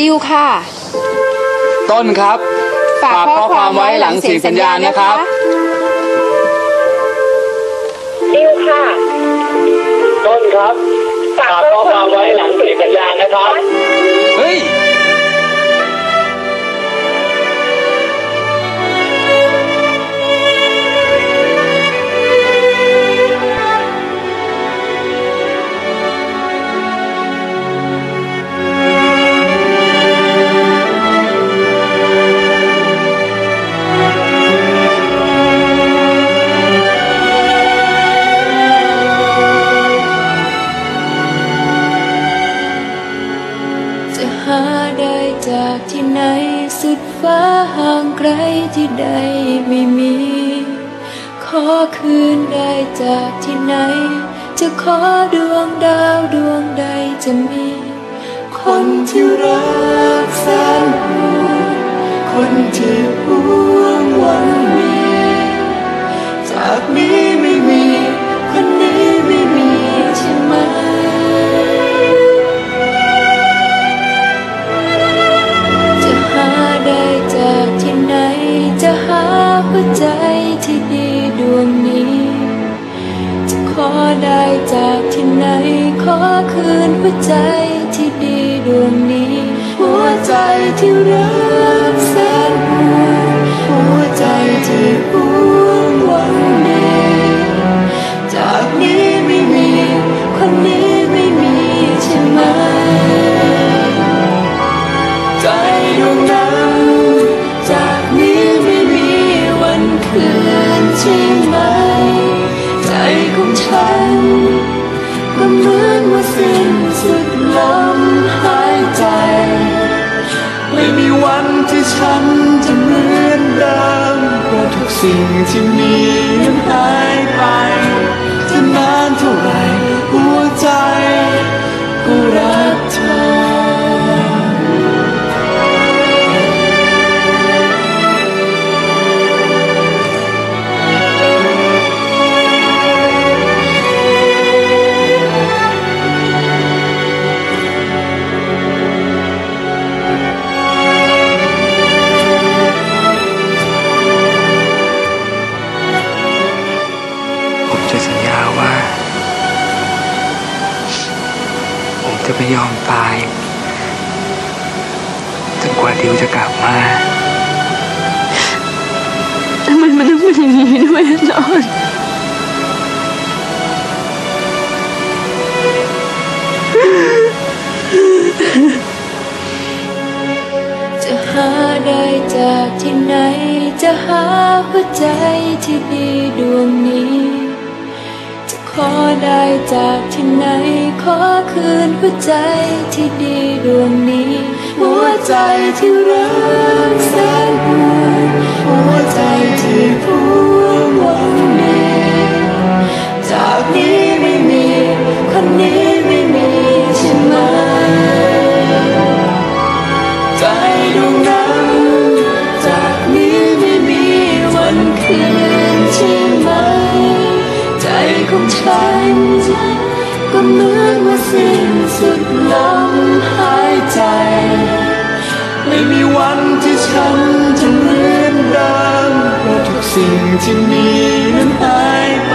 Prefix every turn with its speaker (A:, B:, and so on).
A: ดิวค่ะ
B: ต้นครับ
A: ฝากข้อความไว้หลังเสียงสัญญาณนะครับ
C: สุ
D: ดฟ้าห่างไกลที่ใดไม่มี ขอคืนได้จากที่ไหน จะขอดวงดาวดวงใดจะมี คนที่รักแสนห่วงคนที่ห่วงหวังมี จากนี้ จะหาหัวใจที่ดีดวงนี้ จะขอได้จากที่ไหน ขอคืนหัวใจที่ดีดวงนี้ หัวใจที่รักแสนห่วงหัว สิ่งที่มีนั้นหายไปจะนานเท่าไหร ว่า
E: ผมจะไม่ยอมตายจนกว่าดิวจะกลับมา
D: ทำไมมันต้องเป็นอย่างนี้ด้วยนอนจะหาได้จากที่ไหน จะหาหัวใจที่ดีดวงนี้จะ ขอได้จากที่ไหน ขอคืนหัวใจที่ดีดวงนี้ หัวใจที่รักแสน ของฉัน ก็เหมือนว่าสิ้นสุดลมหายใจ
E: ไม่มีวันที่ฉันจะเหมือนเดิมเพราะทุกสิ่งที่มีนั้นหายไป